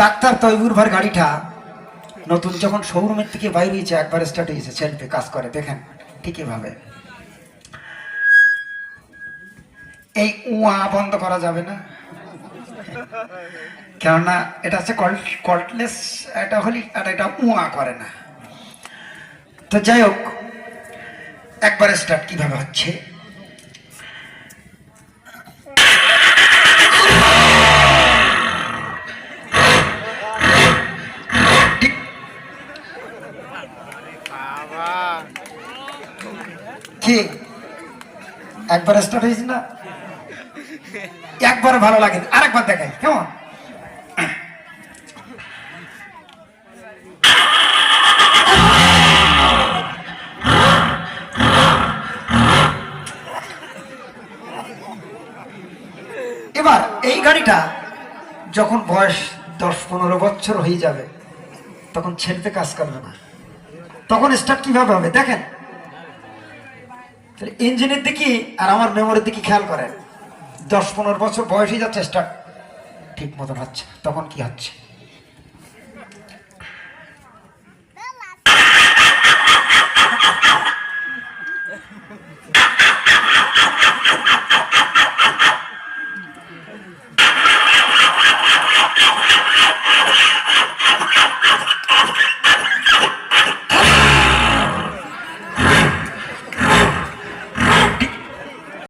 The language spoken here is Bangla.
ডাক্তার তৈবুর ভার গাড়িটা নতুন যখন শোরুমের থেকে বাইরে হয়েছে একবার স্টার্ট হয়েছে সেলফে কাজ করে, দেখেন ঠিকই ভাবে এই উয়া বন্ধ করা যাবে না। কেননা এটা হচ্ছে কল্টলেস এটা হলি আর এটা উয়া করে না। তো যাই হোক, একবার স্টার্ট কীভাবে হচ্ছে? কি? একবার স্টার্ট হয়েছে না? একবার ভালো লাগে আরেকবার দেখাই, কেমন? এবার এই গাড়িটা যখন বয়স দশ পনেরো বছর হয়ে যাবে, তখন ছেড়তে কাজ করবে না। তখন স্টার্ট কীভাবে হবে? দেখেন। তাহলে ইঞ্জিনের দিকে আর আমার মেমোরির দিকে খেয়াল করেন। দশ পনেরো বছর বয়সে যাচ্ছে স্টার্ট ঠিক মতন হচ্ছে। তখন কি হচ্ছে?